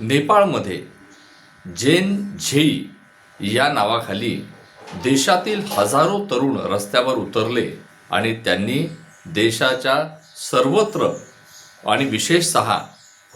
नेपाळमध्ये जेन झेई या नावाखाली देशातील हजारो तरुण रस्त्यावर उतरले आणि त्यांनी देशाच्या सर्वत्र आणि विशेषतः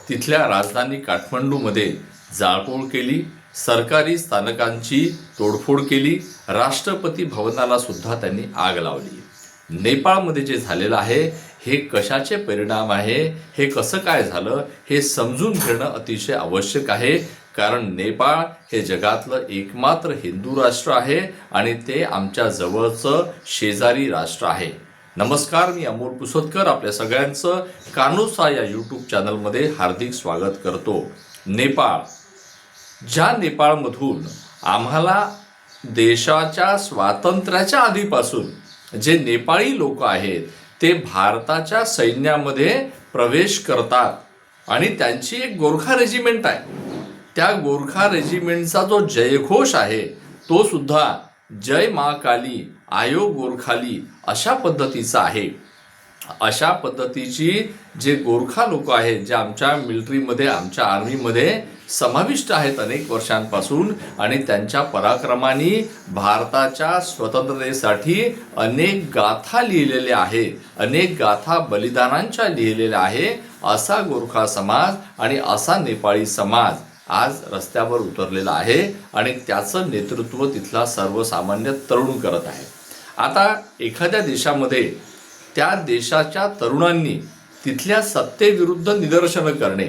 तिथल्या राजधानी काठमांडूमध्ये जाळपोळ केली सरकारी स्थानकांची तोडफोड केली राष्ट्रपती भवनाला सुद्धा त्यांनी आग लावली. नेपाळमध्ये जे झालेलं आहे हे कशाचे परिणाम आहे? हे कसं काय झालं? हे समजून घेणं अतिशय आवश्यक आहे. कारण नेपाळ हे जगातलं एकमात्र हिंदू राष्ट्र आहे आणि ते आमच्या जवळचं शेजारी राष्ट्र आहे. नमस्कार मी अमोल पुसतकर. आपल्या सगळ्यांचं कानोसा या यूट्यूब चॅनलमध्ये हार्दिक स्वागत करतो. नेपाळ. ज्या नेपाळमधून आम्हाला देशाच्या स्वातंत्र्याच्या आधीपासून जे नेपाळी लोक आहेत ते भारताच्या सैन्यामध्ये प्रवेश करतात. आणि त्यांची एक गोरखा रेजिमेंट आहे. त्या गोरखा रेजिमेंटचा जो जयघोष आहे तो सुद्धा जय मा काली आयो गोरखाली अशा पद्धतीचा आहे. अशा पद्धतीची जे गोरखा लोक आहेत जे आमच्या मिलिटरीमध्ये आमच्या आर्मीमध्ये समाविष्ट आहेत अनेक वर्षांपासून आणि त्यांच्या पराक्रमाने भारताच्या स्वतंत्रतेसाठी अनेक गाथा लिहिलेल्या आहे अनेक गाथा बलिदानांच्या लिहिलेल्या आहे असा गोरखा समाज आणि असा नेपाळी समाज आज रस्त्यावर उतरलेला आहे आणि त्याचं नेतृत्व तिथला सर्वसामान्य तरुण करत आहे. आता एखाद्या देशामध्ये त्या देशाच्या तरुणांनी तिथल्या सत्तेविरुद्ध निदर्शनं करणे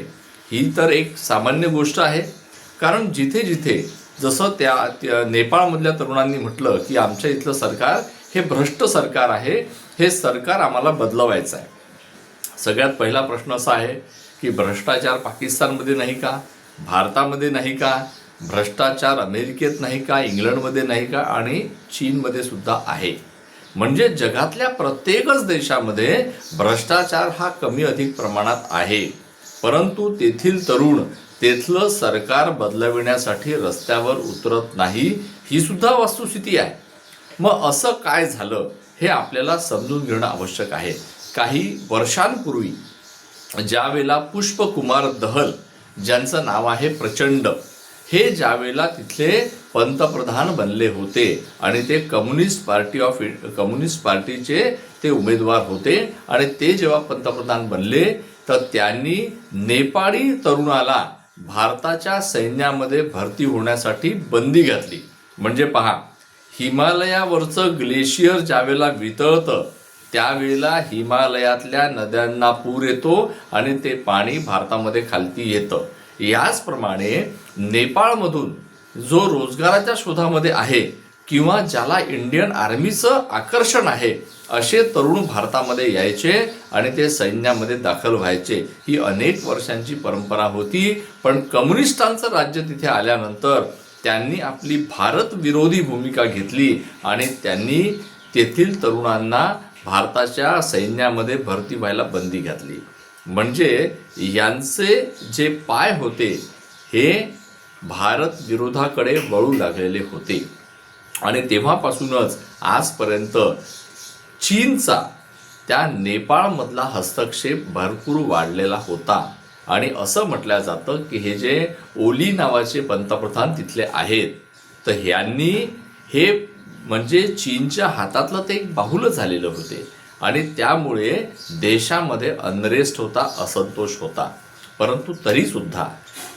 ही तर एक सामान्य गोष्ट आहे. कारण जिथे जिथे जसं त्या नेपाळमधल्या तरुणांनी म्हटलं की आमच्या इथलं सरकार हे भ्रष्ट सरकार आहे हे सरकार आम्हाला बदलवायचं आहे. सगळ्यात पहिला प्रश्न असा आहे की भ्रष्टाचार पाकिस्तानमध्ये नाही का? भारतामध्ये नाही का? भ्रष्टाचार अमेरिकेत नाही का? इंग्लंडमध्ये नाही का? आणि चीनमध्ये सुद्धा आहे. म्हणजे जगातल्या प्रत्येकच देशामध्ये भ्रष्टाचार हा कमी अधिक प्रमाणात आहे. परंतु तेथील तरुण तेथलं सरकार बदलविण्यासाठी रस्त्यावर उतरत नाही ही सुद्धा वस्तुस्थिती आहे. मग असं काय झालं हे आपल्याला समजून घेणं आवश्यक आहे. काही वर्षांपूर्वी ज्यावेळेला पुष्पकुमार दहल ज्यांचं नाव आहे प्रचंड हे ज्यावेळेला तिथले पंतप्रधान बनले होते आणि ते कम्युनिस्ट पार्टी ऑफ कम्युनिस्ट पार्टीचे ते उमेदवार होते आणि ते जेव्हा पंतप्रधान बनले तर त्यांनी नेपाळी तरुणाला भारताच्या सैन्यामध्ये भरती होण्यासाठी बंदी घातली. म्हणजे पहा हिमालयावरचं ग्लेशियर ज्यावेळेला वितळतं त्यावेळेला हिमालयातल्या नद्यांना पूर येतो आणि ते पाणी भारतामध्ये खालती येतं. याचप्रमाणे नेपाळमधून जो रोजगाराच्या शोधामध्ये आहे किंवा ज्याला इंडियन आर्मीचं आकर्षण आहे असे तरुण भारतामध्ये यायचे आणि ते सैन्यामध्ये दाखल व्हायचे. ही अनेक वर्षांची परंपरा होती पण कम्युनिस्टांचं राज्य तिथे आल्यानंतर त्यांनी आपली भारत विरोधी भूमिका घेतली आणि त्यांनी तेथील तरुणांना भारताच्या सैन्यामध्ये भरती व्हायला बंदी घातली. म्हणजे यांचे जे पाय होते हे भारत विरोधाकडे वळू लागलेले होते. आणि तेव्हापासूनच आजपर्यंत चीनचा त्या नेपाळमधला हस्तक्षेप भरपूर वाढलेला होता. आणि असं म्हटलं जातं की हे जे ओली नावाचे पंतप्रधान तिथले आहेत तर ह्यांनी हे म्हणजे चीनच्या हातातलं ते एक बाहुलं झालेलं होते. आणि त्यामुळे देशामध्ये अनरेस्ट होता असंतोष होता. परंतु तरीसुद्धा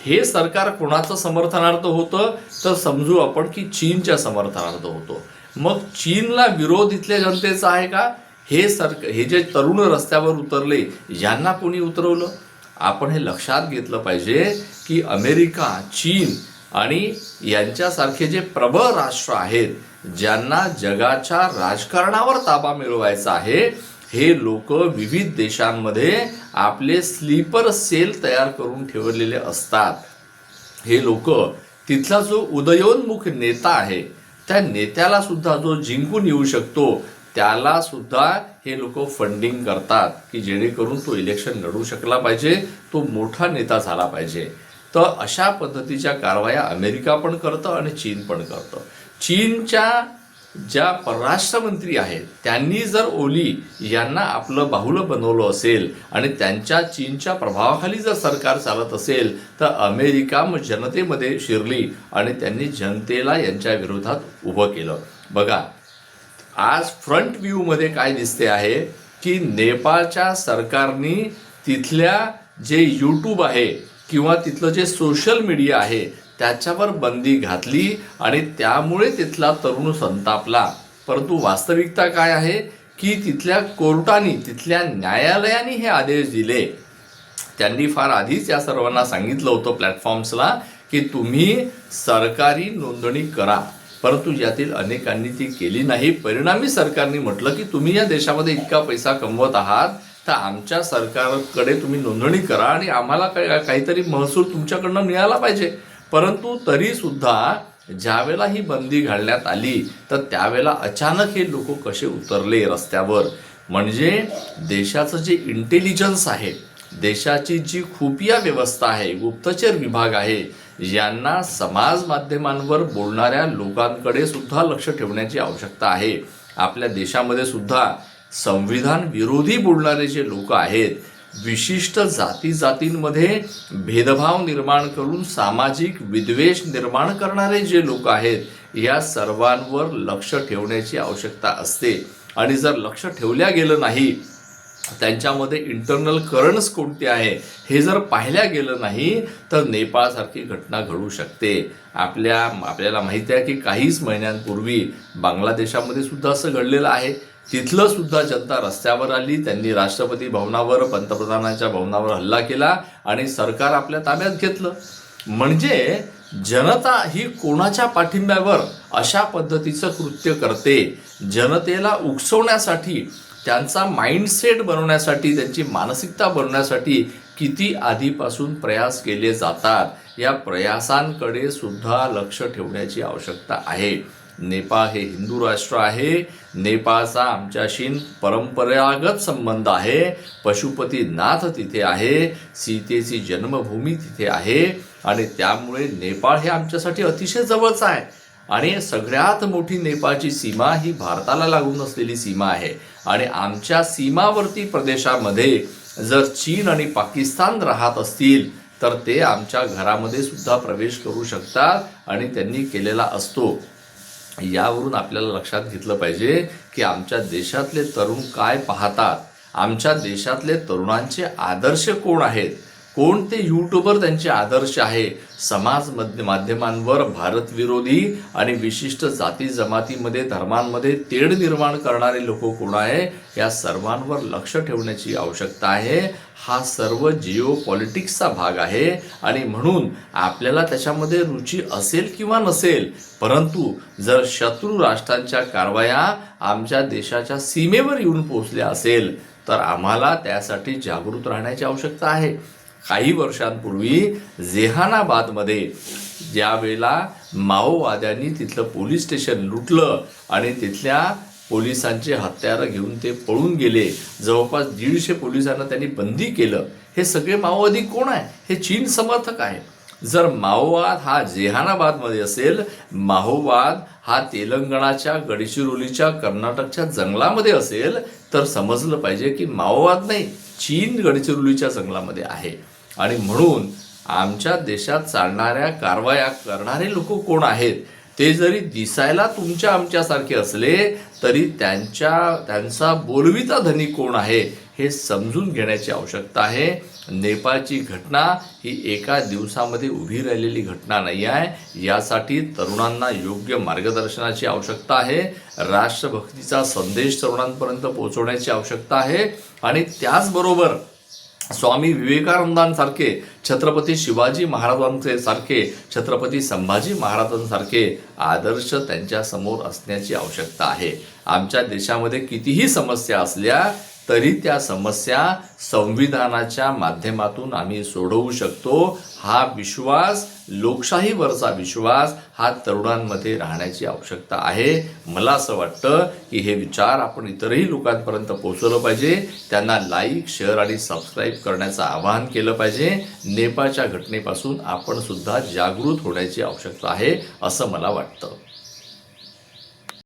हे सरकार कोणाचं समर्थनार्थ होतं? तर समजू आपण की चीनच्या समर्थनार्थ होतो. मग चीनला विरोध इथल्या जनतेचा आहे का? हे सरक हे जे तरुण रस्त्यावर उतरले यांना कोणी उतरवलं? आपण हे लक्षात घेतलं पाहिजे की अमेरिका चीन आणि यांच्यासारखे जे प्रबळ राष्ट्र आहेत ज्यांना जगाच्या राजकारणावर ताबा मिळवायचा आहे हे लोक विविध देशांमध्ये आपले स्लीपर सेल तयार करून ठेवलेले असतात. हे लोक तिथला जो उदयोन्मुख नेता आहे त्या नेत्याला सुद्धा जो जिंकून येऊ शकतो त्याला सुद्धा हे लोक फंडिंग करतात की जेणेकरून तो इलेक्शन लढू शकला पाहिजे तो मोठा नेता झाला पाहिजे. तर अशा पद्धतीच्या कारवाया अमेरिका पण करतं आणि चीन पण करतं. चीनच्या ज्या परराष्ट्र मंत्री आहेत त्यांनी जर ओली यांना आपलं बाहुलं बनवलं असेल आणि त्यांच्या चीनच्या प्रभावाखाली जर सरकार चालत असेल तर अमेरिका मग जनतेमध्ये शिरली आणि त्यांनी जनतेला यांच्या विरोधात उभं केलं. बघा आज फ्रंट व्ह्यूमध्ये काय दिसते आहे की नेपाळच्या सरकारनी तिथल्या जे यूट्यूब आहे किंवा तिथलं जे सोशल मीडिया आहे त्याच्यावर बंदी घातली आणि त्यामुळे तिथला तरुण संतापला. परंतु वास्तविकता काय आहे? की तिथल्या कोर्टाने तिथल्या न्यायालयाने हे आदेश दिले. त्यांनी फार आधीच या सर्वांना सांगितलं होतं प्लॅटफॉर्म्सला की तुम्ही सरकारी नोंदणी करा. परंतु यातील अनेकांनी ती केली नाही. परिणामी सरकारने म्हटलं की तुम्ही या देशामध्ये इतका पैसा कमवत आहात तर आमच्या सरकारकडे तुम्ही नोंदणी करा आणि आम्हाला काहीतरी महसूल तुमच्याकडनं मिळाला पाहिजे. परंतु तरीसुद्धा ज्यावेळेला ही बंदी घालण्यात आली तर त्यावेळेला अचानक हे लोक कसे उतरले रस्त्यावर? म्हणजे देशाचं जे इंटेलिजन्स आहे देशाची जी खुफिया व्यवस्था आहे गुप्तचर विभाग आहे यांना समाज माध्यमांवर बोलणाऱ्या लोकांकडे सुद्धा लक्ष ठेवण्याची आवश्यकता आहे. आपल्या देशामध्ये सुद्धा संविधान विरोधी बोलणारे जे लोक आहेत विशिष्ट जाती जातींमध्ये भेदभाव निर्माण करून सामाजिक विद्वेष निर्माण करणारे जे लोक आहेत या सर्वांवर लक्ष ठेवण्याची आवश्यकता असते. आणि जर लक्ष ठेवल्या गेलं नाही त्यांच्यामध्ये इंटरनल करंट्स कोणते आहे हे जर पाहिल्या गेलं नाही तर नेपाळसारखी घटना घडू शकते. आपल्या आपल्याला माहिती आहे की काहीच महिन्यांपूर्वी बांगलादेशामध्ये सुद्धा असं घडलेलं आहे. तिथलं सुद्धा जनता रस्त्यावर आली त्यांनी राष्ट्रपती भवनावर पंतप्रधानांच्या भवनावर हल्ला केला आणि सरकार आपल्या ताब्यात घेतलं. म्हणजे जनता ही कोणाच्या पाठिंब्यावर अशा पद्धतीचं कृत्य करते? जनतेला उकसवण्यासाठी त्यांचा माइंडसेट बनवण्यासाठी त्यांची मानसिकता बनवण्यासाठी किती आधीपासून प्रयास केले जातात? या प्रयासांकडे सुद्धा लक्ष ठेवण्याची आवश्यकता आहे. नेपाळ हे हिंदू राष्ट्र आहे. नेपाळचा आमच्याशी परंपरागत संबंध आहे. पशुपतीनाथ तिथे आहे. सीतेची जन्मभूमी तिथे आहे. आणि त्यामुळे नेपाळ हे आमच्यासाठी अतिशय जवळचं आहे. आणि सगळ्यात मोठी नेपाळची सीमा ही भारताला लागून असलेली सीमा आहे. आणि आमच्या सीमावर्ती प्रदेशामध्ये जर चीन आणि पाकिस्तान राहत असतील तर ते आमच्या घरामध्ये सुद्धा प्रवेश करू शकतात आणि त्यांनी केलेला असतो. यावरून आपल्याला लक्षात घेतलं पाहिजे की आमच्या देशातले तरुण काय पाहतात? आमच्या देशातले तरुणांचे आदर्श कोण आहेत? कोणते यूट्यूबर त्यांचे आदर्श आहे? समाज मध्य माध्यमांवर भारतविरोधी आणि विशिष्ट जाती जमातीमध्ये धर्मांमध्ये तेढ निर्माण करणारे लोक कोण आहे? या सर्वांवर लक्ष ठेवण्याची आवश्यकता आहे. हा सर्व जिओ पॉलिटिक्सचा भाग आहे आणि म्हणून आपल्याला त्याच्यामध्ये रुची असेल किंवा नसेल परंतु जर शत्रू राष्ट्रांच्या कारवाया आमच्या देशाच्या सीमेवर येऊन पोहोचल्या असेल तर आम्हाला त्यासाठी जागृत राहण्याची आवश्यकता आहे. काही वर्षांपूर्वी जेहानाबादमध्ये ज्या वेळेला माओवाद्यांनी तिथलं पोलीस स्टेशन लुटलं आणि तिथल्या पोलिसांचे हत्यारं घेऊन ते पळून गेले जवळपास दीडशे पोलिसांना त्यांनी बंदी केलं. हे सगळे माओवादी कोण आहे? हे चीन समर्थक आहे. जर माओवाद हा जेहानाबादमध्ये असेल माओवाद हा तेलंगणाच्या गडचिरोलीच्या कर्नाटकच्या जंगलामध्ये असेल तर समजलं पाहिजे की माओवाद नाही चीन गडचिरोलीच्या जंगलामध्ये आहे. आणि म्हणून आमच्या देशात चालणाऱ्या कारवाया करणारे लोक कोण आहेत ते जरी दिसायला तुमच्या आमच्यासारखे असले तरी त्यांच्या त्यांचा बोलविता धनी कोण आहे हे समजून घेण्याची आवश्यकता आहे. नेपाळची घटना ही एका दिवसामध्ये उभी राहिलेली घटना नाही आहे. यासाठी तरुणांना योग्य मार्गदर्शनाची आवश्यकता आहे. राष्ट्रभक्तीचा संदेश तरुणांपर्यंत पोहोचवण्याची आवश्यकता आहे. आणि त्याचबरोबर स्वामी विवेकानंदांसारखे छत्रपती शिवाजी महाराजांचे सारखे छत्रपती संभाजी महाराजांसारखे आदर्श त्यांच्यासमोर असण्याची आवश्यकता आहे. आमच्या देशामध्ये कितीही समस्या असल्या तरी त्या समस्या संविधानाच्या माध्यमातून आम्ही सोडवू शकतो. हा विश्वास लोकशाहीवरचा विश्वास हा तरुणांमध्ये राहण्याची आवश्यकता आहे. मला असं वाटतं की हे विचार आपण इतरही लोकांपर्यंत पोहोचवलं पाहिजे. त्यांना लाईक शेअर आणि सबस्क्राईब करण्याचं आवाहन केलं पाहिजे. नेपाळच्या घटनेपासून आपण सुद्धा जागृत होण्याची आवश्यकता आहे असं मला वाटतं.